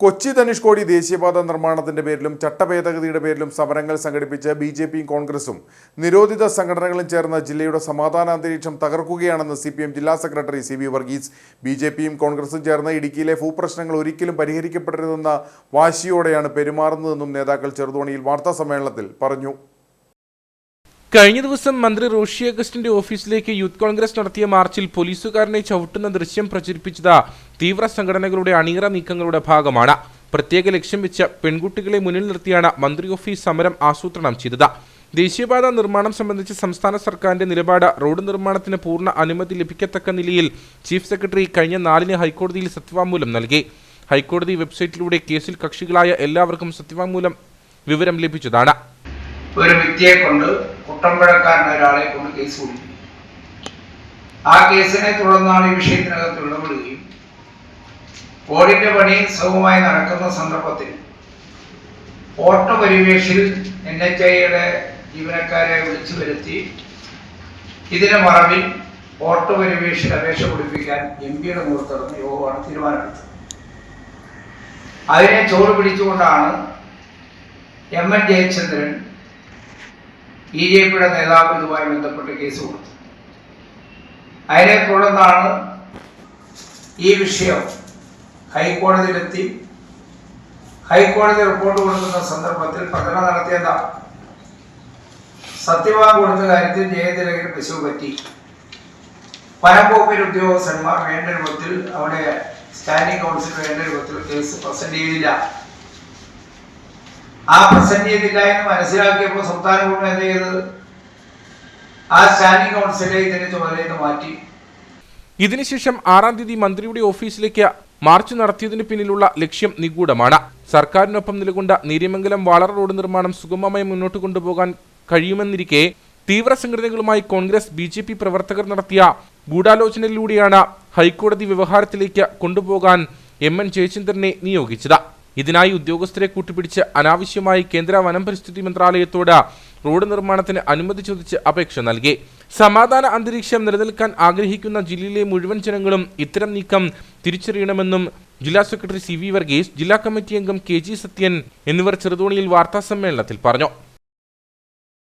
കൊച്ചി ധനുഷ്കോടി ദേശീയപാത നിർമ്മാണത്തിന്റെ പേരിലും ചട്ടഭേദഗതിയുടെ പേരിലും സമരങ്ങൾ സംഘടിപ്പിച്ച് ബി ജെ പിയും കോൺഗ്രസും നിരോധിത സംഘടനകളും ചേർന്ന് ജില്ലയുടെ സമാധാന അന്തരീക്ഷം തകർക്കുകയാണെന്ന് സി പി എം ജില്ലാ secretary C V Varghese. B J പിയും കോൺഗ്രസും ചേർന്ന് ഇടുക്കിയിലെ ഭൂപ്രശ്നങ്ങൾ ഒരിക്കലും പരിഹരിക്കപ്പെടരുതെന്ന വാശിയോടെയാണ് പെരുമാറുന്നതെന്നും നേതാക്കൾ ചെറുതോണിയിൽ വാർത്താ സമ്മേളനത്തിൽ പറഞ്ഞു. കഴിഞ്ഞ ദിവസം മന്ത്രി റോഷി അഗസ്റ്റിന്റെ ഓഫീസിലേക്ക് യൂത്ത് കോൺഗ്രസ് നടത്തിയ മാർച്ചിൽ പോലീസുകാരനെ ചവിട്ടുന്ന ദൃശ്യം പ്രചരിപ്പിച്ചത് തീവ്ര സംഘടനകളുടെ അണിയറ നീക്കങ്ങളുടെ ഭാഗമാണ്. പ്രത്യേക ലക്ഷ്യം വെച്ച് പെൺകുട്ടികളെ മുന്നിൽ നിർത്തിയാണ് മന്ത്രി ഓഫീസ് സമരം ആസൂത്രണം ചെയ്തത്. ദേശീയപാത നിർമ്മാണം സംബന്ധിച്ച് സംസ്ഥാന സർക്കാരിന്റെ നിലപാട് റോഡ് നിർമ്മാണത്തിന് പൂർണ അനുമതി ലഭിക്കത്തക്ക നിലയിൽ ചീഫ് സെക്രട്ടറി കഴിഞ്ഞ നാലിന് ഹൈക്കോടതിയിൽ സത്യവാങ്മൂലം നൽകി. ഹൈക്കോടതി വെബ്സൈറ്റിലൂടെ കേസിൽ കക്ഷികളായ എല്ലാവർക്കും സത്യവാങ്മൂലം വിവരം ലഭിച്ചതാണ്. ഒരു വ്യക്തിയെ കൊണ്ട് കുട്ടമ്പഴക്കാരൻ ഒരാളെ കൊണ്ട് കേസ് കൊടുത്തു ആ കേസിനെ തുടർന്നാണ് ഈ വിഷയത്തിനകത്ത് ഇടപെടുകയും കോടിന്റെ പണി സുഖമായി നടക്കുന്ന സന്ദർഭത്തിൽ ഓട്ട പരിവേഷിൽ എൻ എച്ച് ഐയുടെ ജീവനക്കാരെ വിളിച്ചു വരുത്തി ഇതിന് മറവിൽ ഓട്ട പരിവേഷിൽ അപേക്ഷ കൊടുപ്പിക്കാൻ എം പിയുടെ നേതൃത്വത്തിൽ യോഗമാണ് തീരുമാനമെടുത്തത്. അതിനെ ചോറ് പിടിച്ചുകൊണ്ടാണ് M N Jayachandran B J പിയുടെ നേതാവ് ഇതുമായി ബന്ധപ്പെട്ട് കേസ് കൊടുത്തു. അതിനെ തുടർന്നാണ് ഈ വിഷയം ഹൈക്കോടതിയിലെത്തി. ഹൈക്കോടതി റിപ്പോർട്ട് കൊടുക്കുന്ന സന്ദർഭത്തിൽ പഠനം നടത്തിയത സത്യവാങ് കൊടുത്ത കാര്യത്തിൽ ജയതിലകന് പിശു പറ്റി. വനംവകുപ്പിൽ ഉദ്യോഗസ്ഥന്മാർ വേണ്ട രൂപത്തിൽ അവിടെ സ്റ്റാൻഡിംഗ് കൗൺസിൽ വേണ്ട രൂപത്തിൽ കേസ് പ്രസന്റ് ചെയ്തില്ല. ആ പ്രസന്റ് ചെയ്തില്ല എന്ന് മനസ്സിലാക്കിയപ്പോൾ സംസ്ഥാന ഗവൺമെന്റ് എന്ത് ചെയ്തത്? ആ സ്റ്റാൻഡിംഗ് കൗൺസിലെ ഇതിന്റെ ചുമതലയിൽ മാറ്റി. ഇതിനുശേഷം ആറാം തീയതി മന്ത്രിയുടെ ഓഫീസിലേക്ക് മാർച്ച് നടത്തിയതിന് പിന്നിലുള്ള ലക്ഷ്യം നിഗൂഢമാണ്. സർക്കാരിനൊപ്പം നിലകൊണ്ട നീരിമംഗലം വാളർ റോഡ് നിർമ്മാണം സുഗമമായി മുന്നോട്ട് കൊണ്ടുപോകാൻ കഴിയുമെന്നിരിക്കെ തീവ്ര സംഘടനകളുമായി കോൺഗ്രസ് ബി ജെ പി പ്രവർത്തകർ നടത്തിയ ഗൂഢാലോചനയിലൂടെയാണ് ഹൈക്കോടതി വ്യവഹാരത്തിലേക്ക് കൊണ്ടുപോകാൻ എം എൻ ജയചന്ദ്രനെ നിയോഗിച്ചത്. ഇതിനായി ഉദ്യോഗസ്ഥരെ കൂട്ടിപ്പിടിച്ച് അനാവശ്യമായി കേന്ദ്ര വനം പരിസ്ഥിതി മന്ത്രാലയത്തോട് റോഡ് നിർമ്മാണത്തിന് അനുമതി ചോദിച്ച് അപേക്ഷ നൽകി. സമാധാന അന്തരീക്ഷം നിലനിൽക്കാൻ ആഗ്രഹിക്കുന്ന ജില്ലയിലെ മുഴുവൻ ജനങ്ങളും ഇത്തരം നീക്കം തിരിച്ചറിയണമെന്നും ജില്ലാ സെക്രട്ടറി സി വി വർഗീസ് ജില്ലാ കമ്മിറ്റി അംഗം കെ ജി സത്യൻ എന്നിവർ ചെറുതോണിയിൽ വാർത്താസമ്മേളനത്തിൽ പറഞ്ഞു.